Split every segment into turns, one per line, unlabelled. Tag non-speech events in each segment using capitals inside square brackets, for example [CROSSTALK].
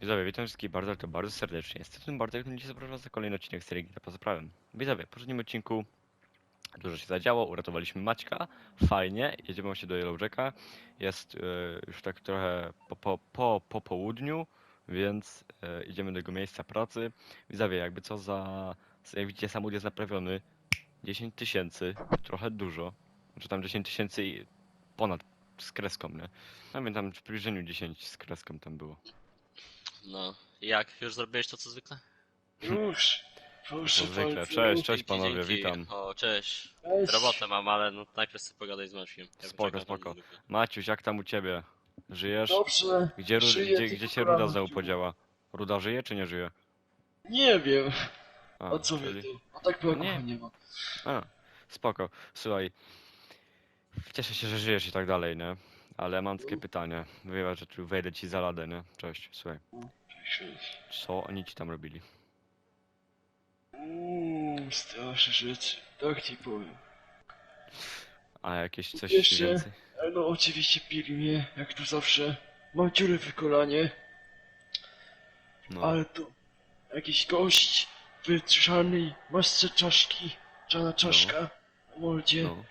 Widzowie, witam wszystkich bardzo, ale to bardzo serdecznie. Jestem Bartek, który dzisiaj zapraszam na kolejny odcinek serii poza prawem. Widzowie, w poprzednim odcinku dużo się zadziało, uratowaliśmy Maćka, fajnie, jedziemy właśnie do Yellowjacka. Jest e, już tak trochę po, po, po, po południu, więc e, idziemy do jego miejsca pracy. Widzowie, jakby co za, jak widzicie samochód jest naprawiony, 10 tysięcy, trochę dużo, czy tam 10 tysięcy i ponad z kreską, nie? No więc tam w przybliżeniu 10 z kreską tam było.
No, jak? Już zrobiłeś to co zwykle?
Już. Proszę
zwykle. Cześć, cześć panowie,
dzięki.
witam.
O, cześć.
Cześć.
Robotę mam, ale no najpierw sobie pogadaj z Maćkiem. Ja
Spoko,
czekam
spoko. Maciuś, jak tam u ciebie? Żyjesz?
Dobrze.
Gdzie, ru-
żyję,
gdzie,
tylko
gdzie się
rano
Ruda znowu
dziób.
podziała? Ruda żyje czy nie żyje?
Nie wiem.
A,
A co
czyli-
wy tu? A tak była
Nie.
nie. nie ma.
A, spoko. Słuchaj, cieszę się, że żyjesz i tak dalej, nie? Ale mam takie pytanie. Wybacz, że tu wejdę ci za ladę, nie? Cześć, słuchaj. Co oni ci tam robili?
Uuu, straszne rzeczy. Tak ci powiem.
A jakieś coś
Jeszcze-
więcej?
Ale no oczywiście pili mnie, jak tu zawsze. Mam dziurę w kolanie,
No,
ale to jakiś gość w czarnej masce czaszki, czarna czaszka na mordzie.
no.
No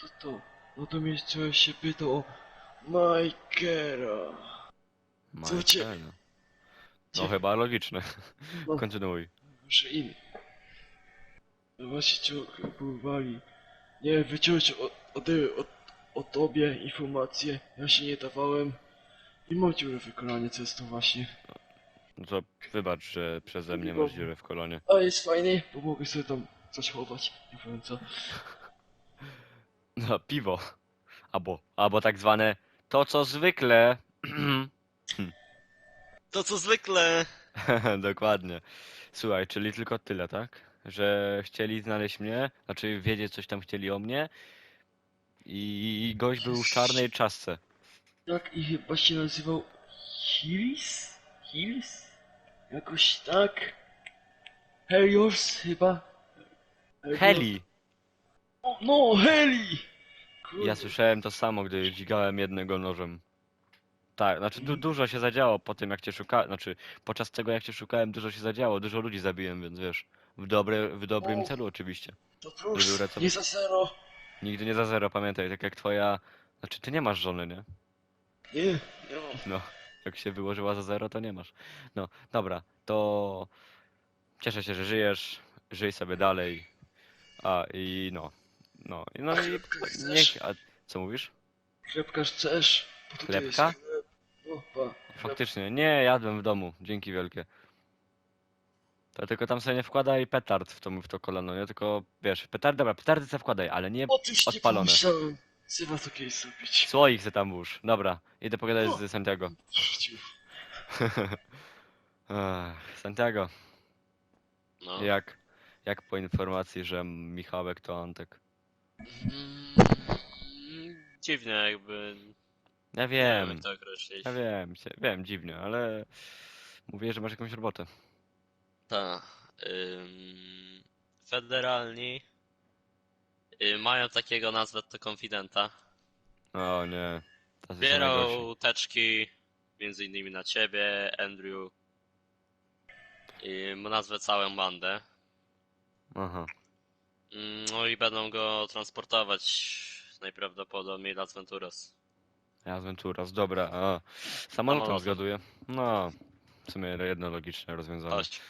to to. No to mnie się pytał o Majkera. Co cię-.
No
Cię-
chyba logiczne.
No.
Kontynuuj.
Może imię. No właśnie ciągle próbowali, nie wyciąć od, od, od, o tobie informacje. Ja się nie dawałem. I w wykonanie, co jest to właśnie.
No to wybacz, że przeze mnie masz dziurę w kolonie.
Ale jest fajny, bo mogę sobie tam coś chować. Nie powiem co. [LAUGHS]
No, piwo. Albo, albo tak zwane to co zwykle. [CLEARS THROAT]
To co zwykle! [LAUGHS]
Dokładnie. Słuchaj, czyli tylko tyle, tak? Że chcieli znaleźć mnie, znaczy wiedzieć coś tam chcieli o mnie i gość był w czarnej czasce.
Tak i chyba się nazywał Hills? Hills? Jakoś tak? Helios chyba? Helios?
Heli!
O, No, Heli!
Ja słyszałem to samo, gdy dźgałem jednego nożem. Tak, znaczy du dużo się zadziało po tym jak cię szukałem, znaczy podczas tego jak cię szukałem dużo się zadziało, dużo ludzi zabiłem, więc wiesz, w, dobre, w dobrym
O.
celu oczywiście.
To
Żeby
plus,
uratować.
nie za zero.
Nigdy nie za zero, pamiętaj, tak jak twoja, znaczy ty nie masz żony, nie?
Nie, nie mam.
No, jak się wyłożyła za zero, to nie masz. No, dobra, to cieszę się, że żyjesz, żyj sobie dalej. A i no, no, i no i niech, a co mówisz?
Chlebka chcesz? Bo tutaj
Chlebka?
jest chleb. O, pa. Chleb.
Faktycznie, nie, jadłem w domu, dzięki wielkie. To tylko tam sobie nie wkładaj petard w to, w to kolano, nie? Tylko, wiesz, petard, dobra, petardy sobie wkładaj, ale nie
O nie
odpalone.
pomyślałem. Trzeba to kiedyś zrobić.
słoik se tam włóż. Dobra, idę pogadać z Santiago. [LAUGHS]
Rzucił. [LAUGHS]
Ach, Santiago,
No.
jak, jak po informacji, że Michałek to Antek?
Mm, dziwnie jakby...
Ja
Nie
wiem,
wiem jak to określić.
ja wiem, się- wiem, dziwnie, ale mówię, że masz jakąś robotę.
Ta. Ym, federalni y, mają takiego, nazwę to konfidenta.
O nie, tacy są najgorsi.
Zbierał teczki, między innymi na ciebie, Andrew. I nazwę całą bandę.
Aha,
No i będą go transportować najprawdopodobniej Las Venturas.
z Venturas, dobra, a samolotem
Samolotem.
zgaduję. No, w sumie jedno logiczne rozwiązanie.
Chodź.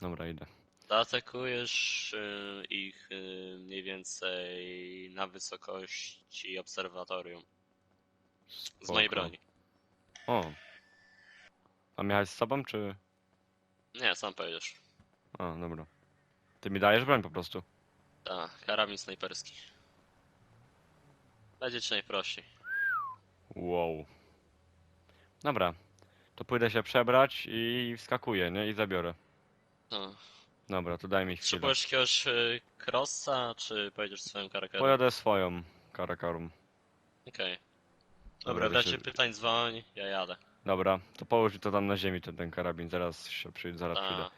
Dobra, idę.
Zaatakujesz y, ich y, mniej więcej na wysokości obserwatorium. Z mojej
Spoko.
broni.
O. A miałeś z sobą, czy...
Nie, sam pojedziesz.
A, dobra. Ty mi dajesz broń po prostu.
Tak, karabin snajperski. Będzie ci najprościej.
Wow. Dobra. To pójdę się przebrać i wskakuję, nie? I zabiorę.
No.
Dobra, to daj mi chwilę.
Potrzebujesz jakiegoś y, crossa, czy pojedziesz swoją karakarą?
Pojadę swoją karakarum.
Okej.
Dobra,
Dobra, w razie pytań dzwoń, ja jadę.
Dobra, to połóż to tam na ziemi, ten, ten karabin. Zaraz się przyjdę, zaraz przyjdę.
Ta.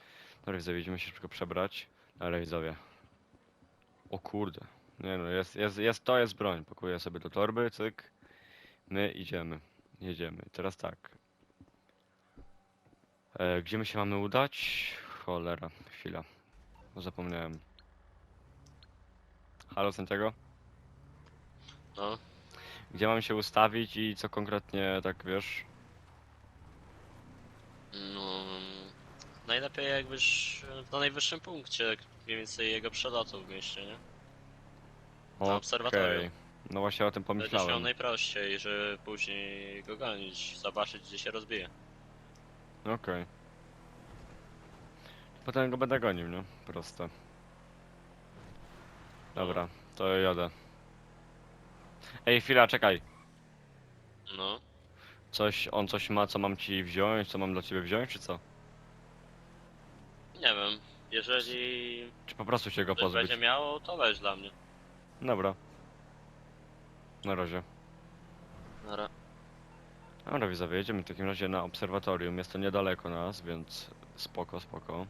Dobra, idziemy się szybko przebrać. Ale widzowie. O kurde. Nie no, jest, jest, jest, to jest broń. Pakuję sobie do torby, cyk. My idziemy. Jedziemy. Teraz tak. E, gdzie my się mamy udać? Cholera, chwila. Zapomniałem. Halo Santiago?
No,
Gdzie mam się ustawić i co konkretnie, tak wiesz?
no... Najlepiej jakbyś na najwyższym punkcie, mniej więcej jego przelotu w mieście, nie? Na obserwatorium.
No właśnie o tym
Będziesz miał
pomyślałem.
najprościej, żeby później go gonić, zobaczyć gdzie się rozbije.
Okej. Potem go będę gonił, nie? Proste. Dobra, to jadę. Ej, chwila, czekaj.
No,
Coś, on coś ma, co mam ci wziąć, co mam dla ciebie wziąć, czy co?
Nie wiem. Jeżeli
Czy po prostu się go
ktoś
pozbyć?
będzie miał, to weź dla mnie.
Dobra. Na razie.
Nara.
Dobra, widzowie, jedziemy w takim razie na obserwatorium. Jest to niedaleko nas, więc spoko, spoko.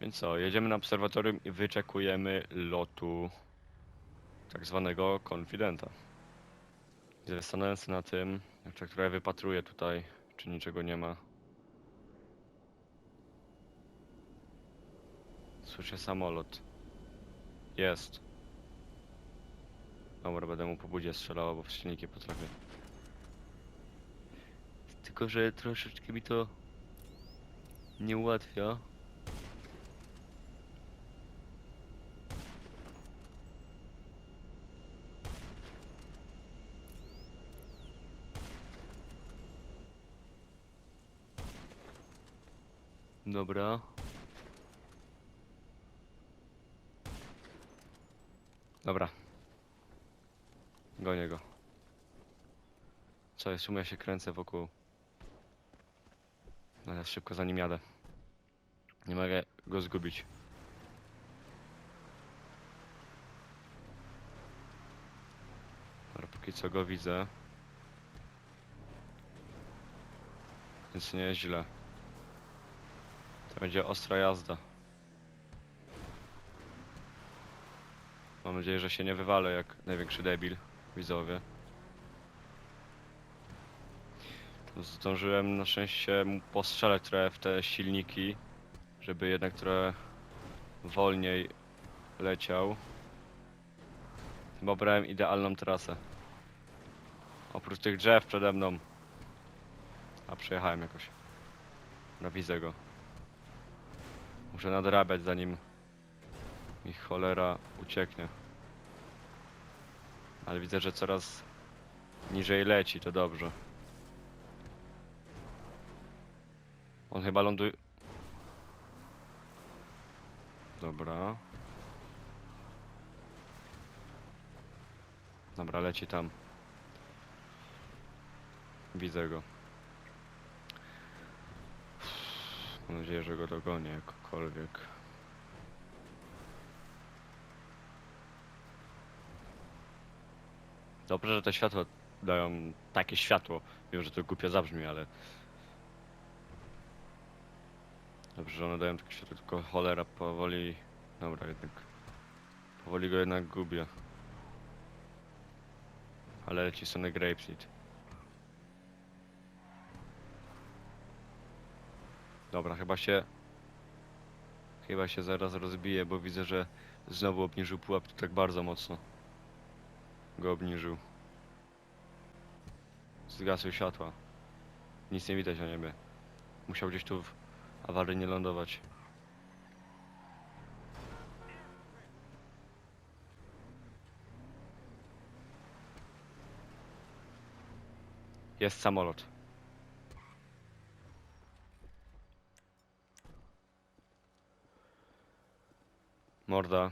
Więc co, jedziemy na obserwatorium i wyczekujemy lotu tak zwanego konfidenta. Zastanawiam się na tym, jeszcze które wypatruję tutaj, czy niczego nie ma. Słyszę samolot. Jest. Dobra, będę mu po budzie strzelał, bo w silniki potrafię. Tylko, że troszeczkę mi to nie ułatwia. Dobra. Dobra. Gonię go. Co jest? Ja się kręcę wokół? No ja szybko za nim jadę. Nie mogę go zgubić. Ale póki co go widzę. Więc nie jest źle. To będzie ostra jazda. Mam nadzieję, że się nie wywalę jak największy debil, widzowie. Zdążyłem na szczęście postrzelać trochę w te silniki, żeby jednak trochę wolniej leciał. Chyba brałem idealną trasę. Oprócz tych drzew przede mną. A przejechałem jakoś. Na widzę go. Muszę nadrabiać zanim cholera ucieknie. Ale widzę, że coraz niżej leci, to dobrze. On chyba ląduje. Dobra. Dobra, leci tam. Widzę go. Mam nadzieję, że go dogonię jakkolwiek. Dobrze, że te światła dają takie światło. Wiem, że to głupio zabrzmi, ale Dobrze, że one dają takie światło, tylko cholera powoli... Dobra, jednak... Powoli go jednak gubię. Ale leci Sony Grapeseed. Dobra, chyba się... Chyba się zaraz rozbije, bo widzę, że znowu obniżył pułap tak bardzo mocno. Go obniżył. Zgasły światła. Nic nie widać na niebie. Musiał gdzieś tu w awaryjnie lądować. Jest samolot. Morda.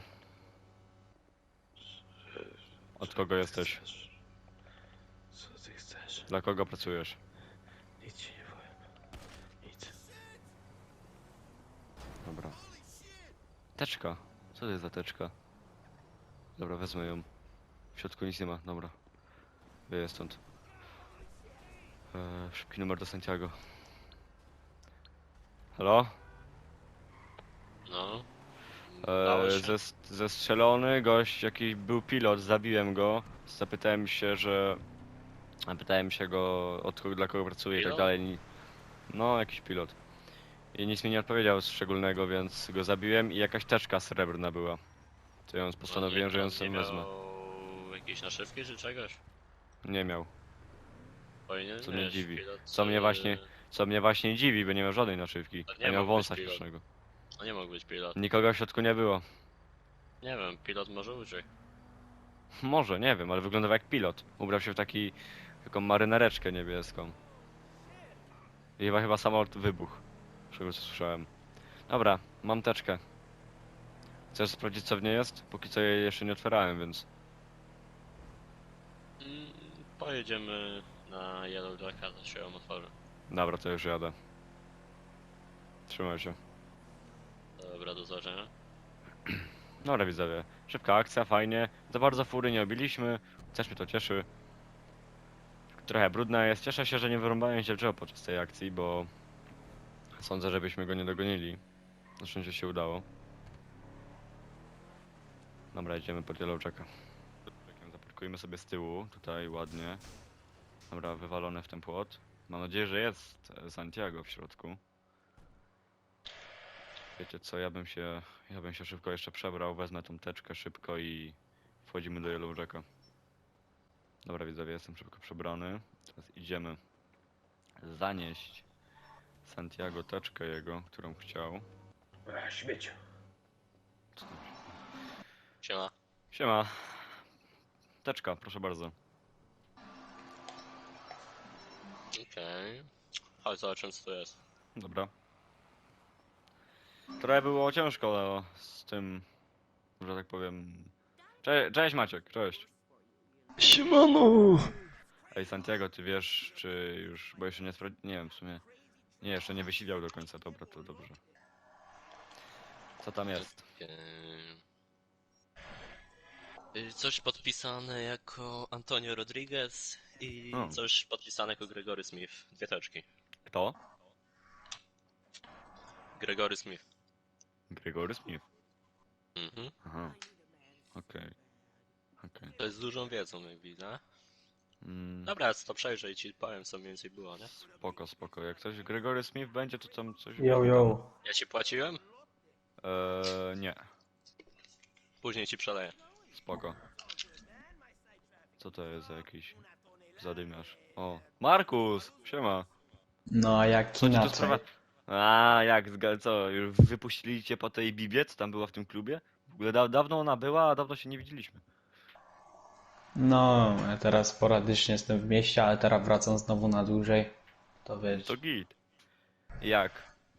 Od kogo jesteś? Dla kogo pracujesz?
Nic ci nie powiem. Nic.
Dobra. Teczka. Co to jest za teczka? Dobra, wezmę ją. W środku nic nie ma, dobra. Wyję stąd. Eee, szybki numer do Santiago. Halo?
No. Udało
Eee,
się.
zes zestrzelony gość, jakiś był pilot, zabiłem go. Zapytałem się, że... Zapytałem się go, od kogo, dla kogo pracuje i tak
Pilot?
dalej. Ni- No, jakiś pilot. I nic mi nie odpowiedział szczególnego, więc go zabiłem i jakaś teczka srebrna była. To ją postanowiłem, że ją sobie wezmę.
miał jakiejś naszywki czy czegoś?
Nie miał.
Powinien
Co mnie
mieć
dziwi.
pilot,
Co mnie
yy,
właśnie- Co mnie właśnie dziwi, bo nie miał żadnej naszywki.
To nie
A miał
mógł
wąsa
pilot.
śmiesznego.
A nie mógł być pilot.
Nikogo w środku nie było.
Nie wiem, pilot może uciekł.
Może, nie wiem, ale wyglądał jak pilot. Ubrał się w taki, taką marynareczkę niebieską. I chyba, chyba samolot wybuchł. Z tego co słyszałem. Dobra, mam teczkę. Chcesz sprawdzić co w niej jest? Póki co jej jeszcze nie otwierałem, więc...
Mm, Pojedziemy na Yellow Jacka, to się ją otworzy.
Dobra, to już jadę. Trzymaj się.
Dobra, do zobaczenia. [CLEARS THROAT]
Dobra widzowie, szybka akcja, fajnie. Za bardzo fury nie obiliśmy, też mnie to cieszy. Trochę brudna jest, cieszę się, że nie wyrąbałem się drzewo podczas tej akcji, bo... Sądzę, żebyśmy go nie dogonili. Na szczęście się udało. Dobra, idziemy pod Yellow Jacka. Zaparkujmy sobie z tyłu, tutaj ładnie. Dobra, wywalone w ten płot. Mam nadzieję, że jest e, Santiago w środku. Wiecie co, ja bym się, ja bym się szybko jeszcze przebrał, wezmę tą teczkę szybko i wchodzimy do Yellow Jacka. Dobra widzowie, jestem szybko przebrany. Teraz idziemy zanieść Santiago teczkę jego, którą chciał.
Ech, śmieciu.
Co tam się-
Siema.
Siema. Teczka, proszę bardzo.
Okej. Chodź zobaczymy co to jest.
Dobra. Trochę było ciężko z tym, że tak powiem... Cze cześć Maciek, cześć.
Siemano!
Ej Santiago, ty wiesz, czy już, bo jeszcze nie sprawdzi... nie wiem w sumie. Nie, jeszcze nie wysiliał do końca, dobra, to dobrze. Co tam jest?
Okej. Y, Coś podpisane jako Antonio Rodriguez i
O.
coś podpisane jako Gregory Smith. Dwie teczki.
Kto?
Gregory Smith.
Gregory Smith.
Mhm.
Aha. Okej. Okej.
To jest z dużą wiedzą, jak widzę.
Mm,
Dobra, to przejrzę i ci powiem, co mniej więcej było, nie?
spoko, spoko. Jak coś Gregory Smith będzie, to tam coś...
Yo, yo.
Ja ci płaciłem?
Eee, nie.
Później ci przeleję.
Spoko. Co to jest za jakiś zadymiarz? O, Markus! Siema!
No a jak
Co ci tu
inaczej?
sprawa? A, jak, zga- co, już wypuścili cię po tej Bibie, co tam była w tym klubie? W ogóle da dawno ona była, a dawno się nie widzieliśmy.
No, ja teraz sporadycznie jestem w mieście, ale teraz wracam znowu na dłużej. To wiesz.
To git. Jak?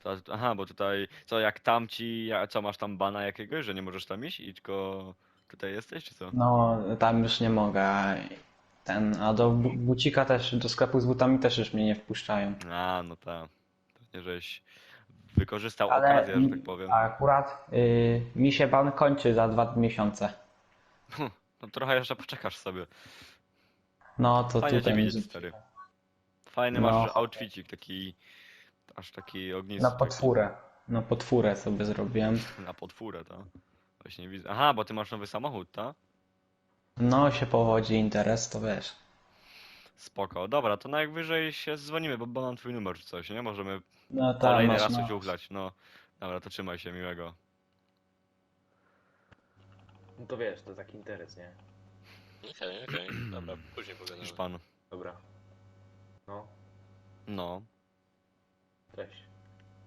To, aha, bo tutaj, co, jak tamci, co, masz tam bana jakiegoś, że nie możesz tam iść i tylko tutaj jesteś, czy co?
No, tam już nie mogę. a Ten, a do bu- bucika też, do sklepu z butami też już mnie nie wpuszczają.
A, no tak. Pewnie, żeś wykorzystał
Ale
okazję, że
mi-
tak powiem.
A akurat y, mi się ban kończy za dwa miesiące.
No trochę jeszcze poczekasz sobie.
No to
Fajnie cię
tutaj
widzieć,
będzie-
stary. Fajny
No.
masz outfitik, taki, aż taki ognisty.
na
taki.
potwórę. Na potwórę sobie zrobiłem. [LAUGHS]
Na potwórę, to. Właśnie widzę. Aha, bo ty masz nowy samochód, tak?
No się powodzi interes, to wiesz.
Spoko. Dobra, to najwyżej się dzwonimy, bo, bo mam twój numer czy coś, nie? Możemy
No tak,
kolejny
masz,
raz
no.
coś uchlać. No. Dobra, to trzymaj się, miłego.
No to wiesz, to taki interes, nie?
Okej, okej. Dobra, [CLEARS THROAT] później pogadamy.
Już pan.
Dobra. No,
No,
cześć.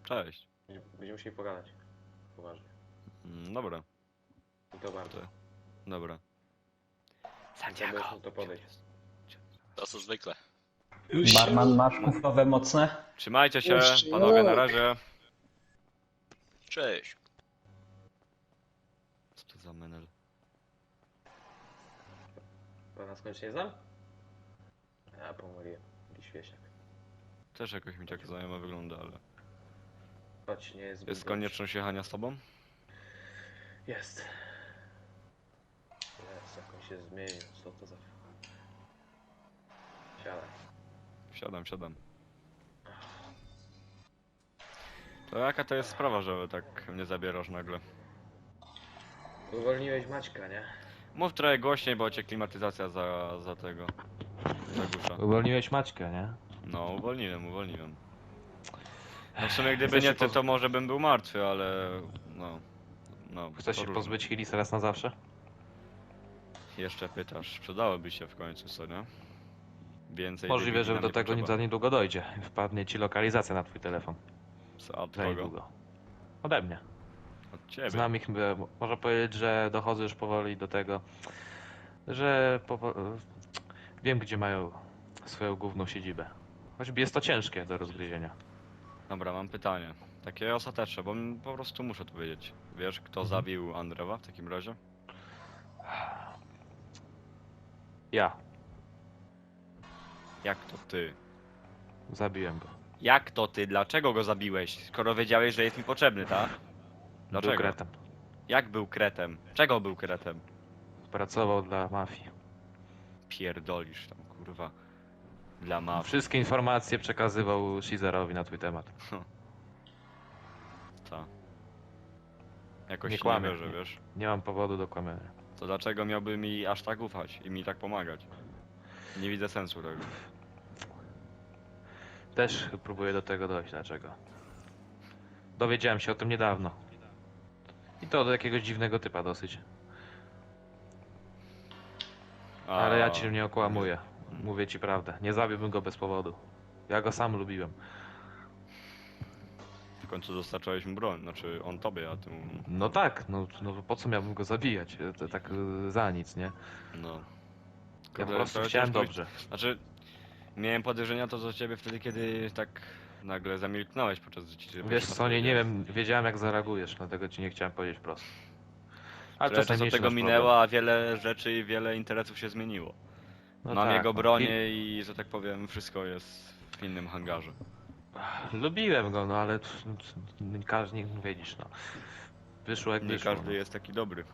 cześć.
Będziemy będziemy musieli pogadać. Poważnie.
Mm, Dobra,
I to bardzo.
dobra.
Santiago. mu to podejść.
To co zwykle.
Barman masz kuflowe mocne?
Trzymajcie się,
Jeszcze
panowie, na razie.
Cześć.
Co to za menel?
Pana skąd się nie znam? A, pomyliłem. Jakiś wieśniak.
Też jakoś mi tak znajomo wygląda, ale...
Choć nie jest
Jest konieczność jechania z tobą?
Jest. Jest, jak on się zmienił. Co to za... Siadaj.
Siadam, siadam. To jaka to jest sprawa, że tak mnie zabierasz nagle?
Uwolniłeś Maćka, nie?
Mów trochę głośniej, bo cię klimatyzacja za, za tego zagłusza.
Uwolniłeś Maćkę, nie?
No, uwolniłem, uwolniłem. No w sumie gdyby
Chcesz
nie
się
ty,
poz-
to może bym był martwy, ale no. No,
Chcesz
to
się
różne.
pozbyć Hilis raz na zawsze?
Jeszcze pytasz, przydałoby się w końcu, co nie? Więcej
Możliwe, że
nam
do
nie
tego nie
potrzeba.
za niedługo dojdzie. Wpadnie ci lokalizacja na twój telefon.
Co, od
Za
kogo?
niedługo. Ode mnie.
Ciebie.
Znam ich, można powiedzieć, że dochodzę już powoli do tego, że powo- wiem, gdzie mają swoją główną siedzibę. Choćby jest to ciężkie do rozgryzienia.
Dobra, mam pytanie. Takie ostateczne, bo m- po prostu muszę to wiedzieć. Wiesz, kto
Mhm.
zabił Andrewa w takim razie?
Ja
Jak to ty?
zabiłem go.
Jak to ty? Dlaczego go zabiłeś? Skoro wiedziałeś, że jest mi potrzebny, tak? Dlaczego?
Był kretem.
Jak był kretem? Czego był kretem?
Pracował dla mafii.
Pierdolisz tam, kurwa. Dla mafii.
Wszystkie informacje przekazywał Shizarowi na twój temat. [LAUGHS]
Ta. Jakoś
Nie
nie,
kłamię.
nie wierzę, wiesz?
Nie mam powodu do kłamienia.
To dlaczego miałby mi aż tak ufać i mi tak pomagać? Nie widzę sensu tego.
Też próbuję do tego dojść. Dlaczego? Dowiedziałem się o tym niedawno. I to od jakiegoś dziwnego typa dosyć.
A,
Ale ja cię nie okłamuję. Mówię ci prawdę. Nie zabiłbym go bez powodu. Ja go sam lubiłem.
W końcu dostarczałeś mu broń, znaczy on tobie, a ty mu...
No tak, no, no po co miałbym go zabijać? E, to Tak e, za nic, nie?
No.
Ja
Kurde,
po prostu
to
chciałem
ciężko-
dobrze.
Znaczy, miałem podejrzenia to do ciebie wtedy, kiedy tak nagle zamilknąłeś podczas ci
Wiesz co, nie, nie wiem, wiedziałem jak zareagujesz, dlatego ci nie chciałem powiedzieć prosto. Ale to jest
od tego minęło, a wiele rzeczy i wiele interesów się zmieniło.
No
Mam
tak,
jego
no.
bronię i, że tak powiem, wszystko jest w innym hangarze.
Lubiłem go, no ale każdy, nie wiedzisz, no. Wyszło jak
Nie
wyszło.
każdy
no.
jest taki dobry.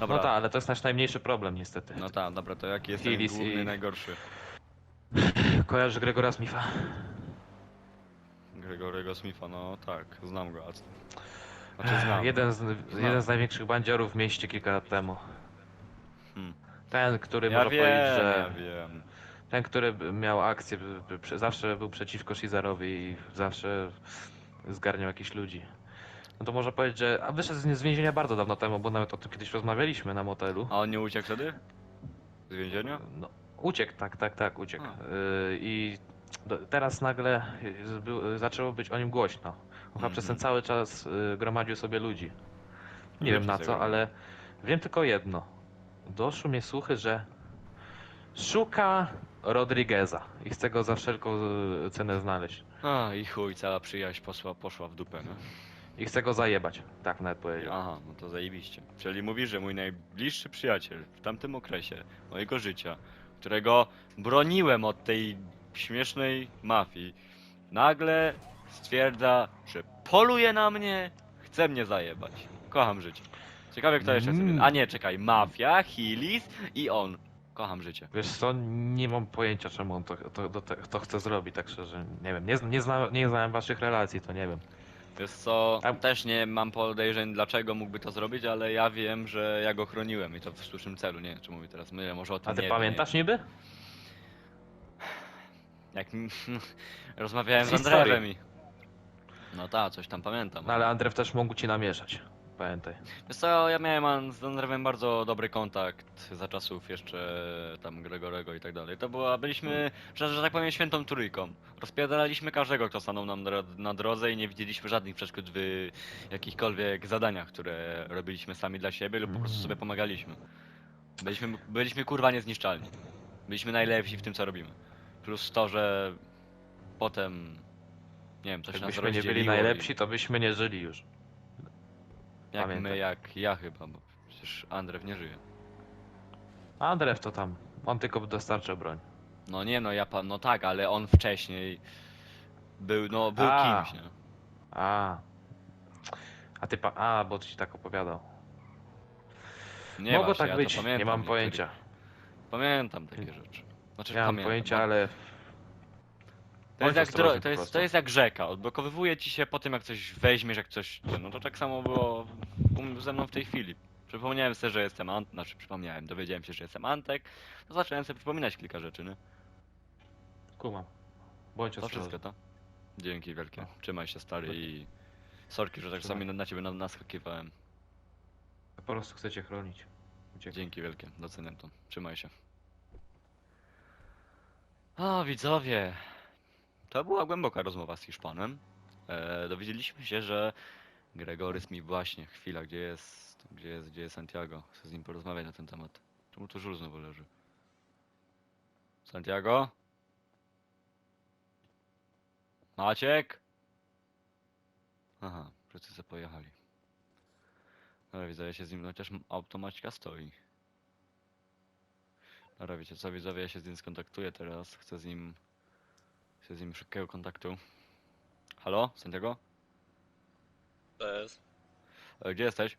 No
Dobra,
tak, ale to jest nasz najmniejszy problem niestety.
no tak, dobra, to jaki jest ten główny,
i-
najgorszy? [LAUGHS]
Kojarzysz Gregora Smitha?
Gregorego Smitha, no tak, znam go, a co? Znaczy znam.
Jeden z, jeden z największych bandziorów w mieście kilka lat temu.
Hmm.
Ten, który
Ja
można
wiem,
powiedzieć, że...
ja wiem.
Ten, który b- miał akcję, b- b- prze- zawsze był przeciwko Shizarowi i zawsze zgarniał jakichś ludzi. No to można powiedzieć, że... A wyszedł z z więzienia bardzo dawno temu, bo nawet o tym kiedyś rozmawialiśmy na motelu.
A on nie uciekł wtedy? Z więzienia?
No, uciekł, tak, tak, tak, uciekł.
A.
Y, I do, teraz nagle y, był, zaczęło być o nim głośno. On chyba przez ten
Mhm.
cały czas y, gromadził sobie ludzi. Nie wiem na
przez
co, ale wiem tylko jedno. Doszły mnie słuchy, że szuka Rodrigueza i chce go za wszelką y, cenę znaleźć.
A i chuj, cała przyjaźń poszła, poszła w dupę, no.
I chce go zajebać, tak nawet powiedział.
Aha, no to zajebiście. Czyli mówisz, że mój najbliższy przyjaciel w tamtym okresie mojego życia, którego broniłem od tej śmiesznej mafii, nagle stwierdza, że poluje na mnie, chce mnie zajebać. Kocham życie. Ciekawe kto jeszcze
Mm.
A nie, czekaj, mafia, Hilis i on. Kocham życie.
Wiesz co, nie mam pojęcia czemu on to, to, to, to chce zrobić, tak szczerze, nie wiem. Nie, nie, zna, nie znałem waszych relacji, to nie wiem.
Wiesz co,
A-
też nie mam podejrzeń dlaczego mógłby to zrobić, ale ja wiem, że ja go chroniłem i to w słusznym celu. Nie wiem, czy mówię teraz mylę, może o tym
A ty
nie
pamiętasz niby?
Jak [LAUGHS] rozmawiałem z,
Z.
Andrewem i... No tak, coś tam pamiętam.
No ale Andrew też mógł ci namieszać. Pamiętaj.
Wiesz co, ja miałem z Andrewem bardzo dobry kontakt za czasów jeszcze tam Gregorego i tak dalej. To była, byliśmy, że, że tak powiem, świętą trójką. Rozpierdalaliśmy każdego, kto stanął nam dro- na drodze i nie widzieliśmy żadnych przeszkód w jakichkolwiek zadaniach, które robiliśmy sami dla siebie lub po prostu
Mhm.
sobie pomagaliśmy. Byliśmy, byliśmy kurwa niezniszczalni. Byliśmy najlepsi w tym, co robimy. Plus to, że potem, nie wiem, coś nas
Jakbyśmy nie
rozdzieliło
byli
i-
najlepsi, to byśmy nie żyli już.
Jak
Pamiętam.
my, jak ja chyba, bo przecież Andrew nie żyje.
A Andrew to tam. On tylko dostarczał broń.
No nie no, ja pan, no tak, ale on wcześniej był, no, był
A.
kimś, nie?
A. A ty pa... A, bo ci tak opowiadał.
Nie
Mogło
właśnie,
tak
ja to
być,
pamiętam
nie mam
niektórych-
pojęcia.
Pamiętam takie rzeczy. Znaczy,
Nie mam
pamiętam,
pojęcia,
no.
ale
To jest, jak dro- to, jest, to jest jak rzeka, odblokowywuje ci się po tym, jak coś weźmiesz, jak coś... No to tak samo było u- ze mną w tej chwili. Przypomniałem sobie, że jestem Ant... Znaczy, przypomniałem, dowiedziałem się, że jestem Antek, to zacząłem sobie przypominać kilka rzeczy, nie?
kumam. Bądź
To
ostrożny.
wszystko to. Dzięki wielkie. Trzymaj się stary i... Sorki, że tak
Trzymaj.
sami na, na ciebie na- naskakiwałem.
Po prostu chcecie chronić. Uciekaj.
Dzięki wielkie, doceniam to. Trzymaj się. A, widzowie. To była głęboka rozmowa z Hiszpanem. E, dowiedzieliśmy się, że Gregorys mi właśnie, chwila, gdzie jest, gdzie jest, gdzie jest Santiago? Chcę z nim porozmawiać na ten temat. Czemu tu żul znowu leży? Santiago? Maciek? Aha, wszyscy sobie pojechali. Ale widzę, ja się z nim, chociaż auto Maćka stoi. Dobra, wiecie co, widzowie, ja się z nim skontaktuję teraz. Chcę z nim... Chcę z nim szybkiego kontaktu. Halo? Santiago?
To jest.
E, Gdzie jesteś?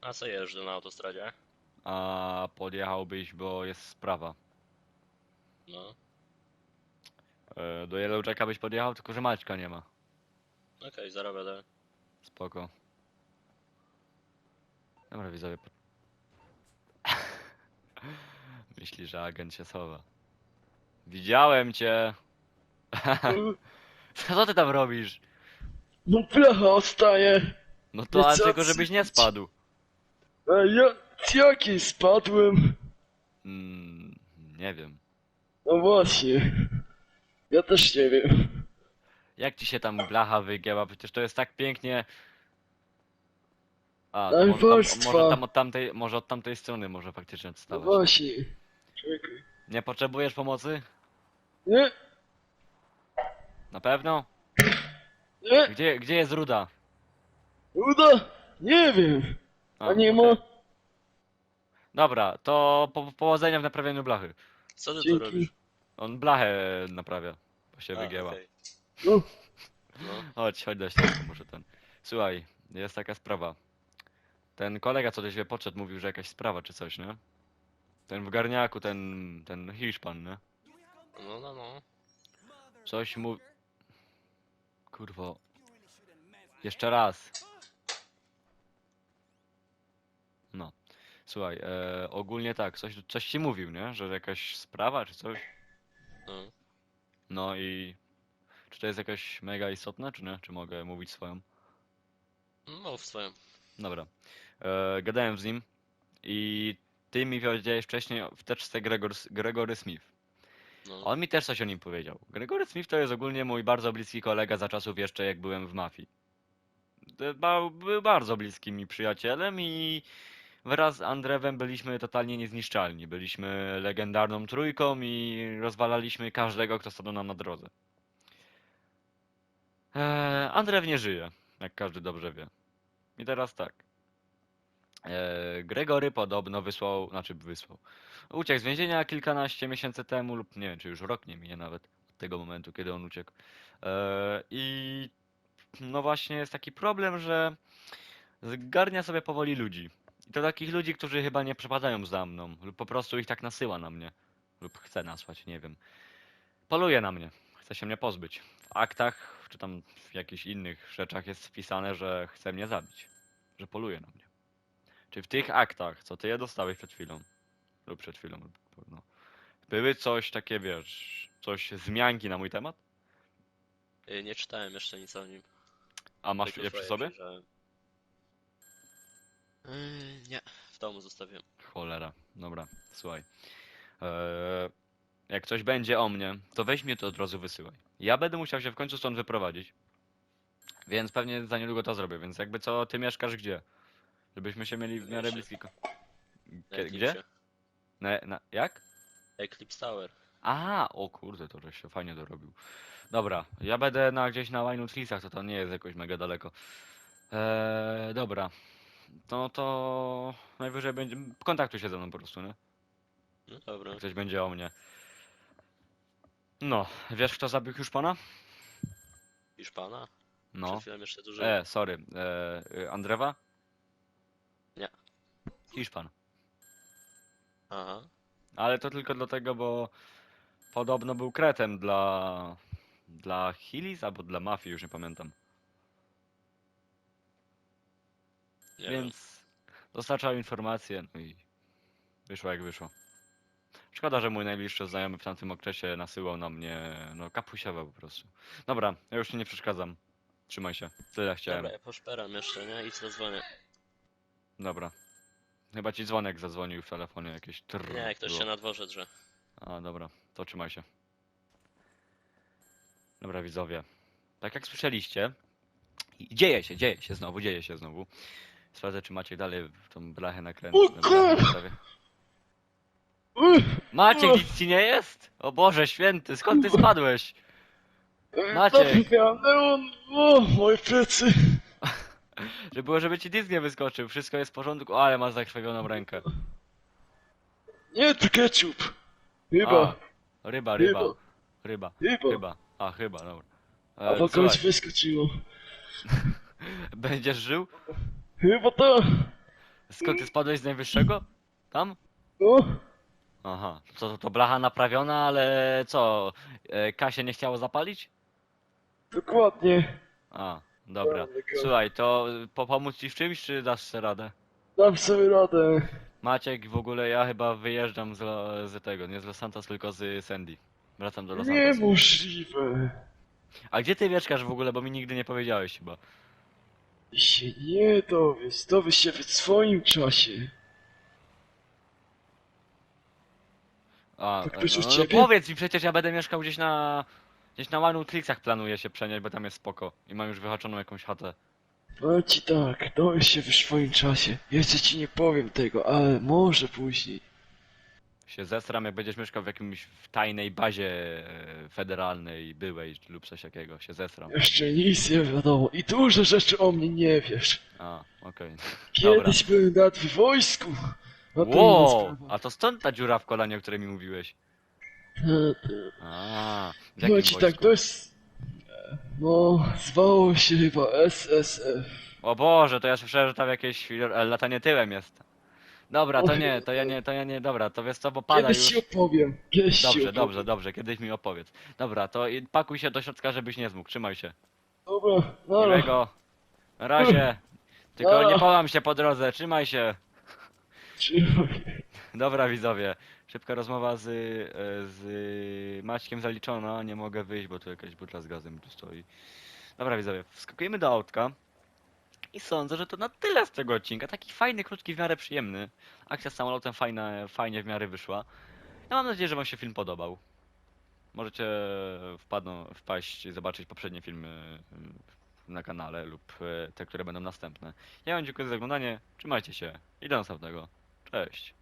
A co jeżdżę na autostradzie?
A podjechałbyś, bo jest sprawa.
No.
E, Do Yellow Jacka byś podjechał, tylko że Maćka nie ma.
Okej, zarobię tak.
Spoko. Dobra, widzowie. po- [LAUGHS] Myśli, że agent się schowa. Widziałem cię! [LAUGHS] Co ty tam robisz?
No blacha odstaje!
No to a tylko
ty-
żebyś nie spadł.
A ja... z jakiej spadłem?
Mm, nie wiem.
No właśnie. Ja też nie wiem.
Jak ci się tam blacha wygięła? Przecież to jest tak pięknie. A, to może, tam,
warstwa.
może tam od tamtej, może od tamtej strony może faktycznie
No
odstawać.
właśnie. Czekaj.
Nie potrzebujesz pomocy?
Nie,
Na pewno?
nie,
Gdzie, gdzie jest ruda?
uda! Nie wiem. A nie ma?
okej. Dobra, to po, powodzenia w naprawianiu blachy.
Co ty tu
Dzięki.
robisz?
On blachę naprawia, bo się
A,
wygięła.
okej.
No,
No.
Chodź, chodź do środka może ten. Słuchaj, jest taka sprawa. Ten kolega, co do ciebie podszedł, mówił, że jakaś sprawa czy coś, nie? Ten w garniaku, ten, ten Hiszpan, nie?
No, no, no.
Coś mu... Kurwo. Jeszcze raz. No. Słuchaj, e, ogólnie tak, coś, coś ci mówił, nie? Że jakaś sprawa czy coś?
no.
No i... Czy to jest jakaś mega istotne, czy nie? Czy mogę mówić swoją?
No, w swoim.
Dobra. E, gadałem z nim i ty mi powiedziałeś wcześniej w teczce Gregor, Gregory Smith.
No.
On mi też coś o nim powiedział. Gregory Smith to jest ogólnie mój bardzo bliski kolega za czasów jeszcze jak byłem w mafii. Ba- Był bardzo bliskim mi przyjacielem i wraz z Andrewem byliśmy totalnie niezniszczalni. Byliśmy legendarną trójką i rozwalaliśmy każdego, kto stanął nam na drodze. Eee, Andrew nie żyje, jak każdy dobrze wie. I teraz tak. Eee, Gregory podobno wysłał, znaczy wysłał. Uciekł z więzienia kilkanaście miesięcy temu, lub nie wiem, czy już rok nie minie nawet od tego momentu, kiedy on uciekł. Eee, I no właśnie jest taki problem, że zgarnia sobie powoli ludzi. I to takich ludzi, którzy chyba nie przepadają za mną, lub po prostu ich tak nasyła na mnie. Lub chce nasłać, nie wiem. Poluje na mnie. Chce się mnie pozbyć. W aktach, czy tam w jakichś innych rzeczach jest wpisane, że chce mnie zabić. Że poluje na mnie. Czy w tych aktach, co ty je dostałeś przed chwilą, lub przed chwilą, no, były coś takie, wiesz, coś zmianki na mój temat?
Y, Nie czytałem jeszcze nic o nim.
A masz
Tylko
je przy sobie?
przejrzałem. Yy, nie, w domu zostawiłem.
Cholera, dobra, słuchaj. Eee, jak coś będzie o mnie, to weź mnie to od razu wysyłaj. Ja będę musiał się w końcu stąd wyprowadzić. Więc pewnie za niedługo to zrobię, więc jakby co, ty mieszkasz gdzie? Żebyśmy się mieli w miarę blisko.
Na
Gdzie? Na, na, jak?
Eclipse Tower.
A, o kurde, to żeś się fajnie dorobił. Dobra, ja będę na, gdzieś na Winewood to to nie jest jakoś mega daleko. Eee, dobra. No to najwyżej będzie. Kontaktuj się ze mną po prostu, nie?
No dobra.
Jak coś będzie o mnie. No, wiesz kto zabił Hiszpana?
Hiszpana?
No.
Przed chwilą jeszcze dużo.
E, sorry. E, y, Andrewa?
Nie.
Hiszpan.
Aha.
Ale to tylko dlatego, bo podobno był kretem dla. dla Hillis albo dla mafii, już nie pamiętam.
Nie wiem.
Więc dostarczał informacje, no i wyszło jak wyszło. Szkoda, że mój najbliższy znajomy w tamtym okresie nasyłał na mnie, no kapusiowe po prostu. Dobra, ja już ci nie przeszkadzam. Trzymaj się. Tyle chciałem.
Dobra, ja poszperam jeszcze, nie? I zadzwonię.
Dobra. Chyba ci dzwonek zadzwonił w telefonie jakieś trrr.
Nie, ktoś
było.
się na dworze drze.
A, dobra, to trzymaj się. Dobra, widzowie. Tak jak słyszeliście, i dzieje się, dzieje się znowu, dzieje się znowu. Sprawdzę, czy Maciek dalej w tą blachę nakręca.
O
nastawię. Maciek, nic ci nie jest? O Boże, święty, skąd ty spadłeś? Maciek.
Trafiłem, Leon, o, moje plecy. [LAUGHS]
Że było, żeby ci dysk nie wyskoczył, wszystko jest w porządku, ale masz zakrwawioną rękę.
Nie, to ketchup. Chyba,
A, ryba, ryba,
Chyba.
ryba,
chyba.
chyba. A, chyba, dobra.
A
E,
to kogoś
słuchaj,
wyskoczyło. [LAUGHS]
będziesz żył?
Chyba to.
Skąd ty spadłeś z najwyższego? Tam?
O,
Aha, to, to, to blacha naprawiona, ale co? E, Kasie nie chciało zapalić?
dokładnie.
A, dobra. Słuchaj, to y, po, pomóc ci w czymś, czy dasz sobie radę?
Dam sobie radę.
Maciek, w ogóle ja chyba wyjeżdżam z, Lo- z tego, nie z Los Santos, tylko z Sandy. Wracam do Los Santos.
Niemożliwe.
A gdzie ty mieszkasz w ogóle, bo mi nigdy nie powiedziałeś chyba.
się nie dowiesz, dowiesz się w swoim czasie.
A,
To ktoś
e,
u
no,
ciebie?
powiedz mi, przecież ja będę mieszkał gdzieś na... Gdzieś na Clicksach planuję się przenieść, bo tam jest spoko. I mam już wyhaczoną jakąś chatę.
Powiem ci tak, dowiesz się w swoim czasie. Jeszcze ci nie powiem tego, ale może później.
Się zestram, jak będziesz mieszkał w jakimś w tajnej bazie e, federalnej, byłej lub coś takiego. Się zestram.
Jeszcze nic nie wiadomo i dużo rzeczy o mnie nie wiesz.
A, okej. [LAUGHS]
Kiedyś byłem nawet w wojsku. A to inna
Wow! A to stąd ta dziura w kolanie, o której mi mówiłeś. [LAUGHS] A, w jakim
ci tak,
wojsku?
to jest... No, zwało się chyba SSF.
O Boże, to ja słyszałem, że tam jakieś e, latanie tyłem jest. Dobra, to nie, to ja nie, to ja nie, dobra, to wiesz co, bo pada
Kiedyś ci
już.
opowiem. Kiedyś ci
Dobrze,
opowiem.
dobrze, dobrze, kiedyś mi opowiedz. Dobra, to i pakuj się do środka, żebyś nie zmógł, trzymaj się.
Dobra, no.
Miłego. Na razie. [LAUGHS] Tylko
Nara.
nie połam się po drodze, trzymaj się. Dobra widzowie, szybka rozmowa z, e, z Maćkiem zaliczona, nie mogę wyjść, bo tu jakaś butla z gazem tu stoi. Dobra widzowie, wskakujemy do autka i sądzę, że to na tyle z tego odcinka, taki fajny, krótki, w miarę przyjemny. Akcja z samolotem fajna, fajnie w miarę wyszła. Ja mam nadzieję, że wam się film podobał. Możecie wpadną, wpaść zobaczyć poprzednie filmy mm, na kanale lub e, te, które będą następne. Ja wam dziękuję za oglądanie, trzymajcie się i do następnego. Cześć.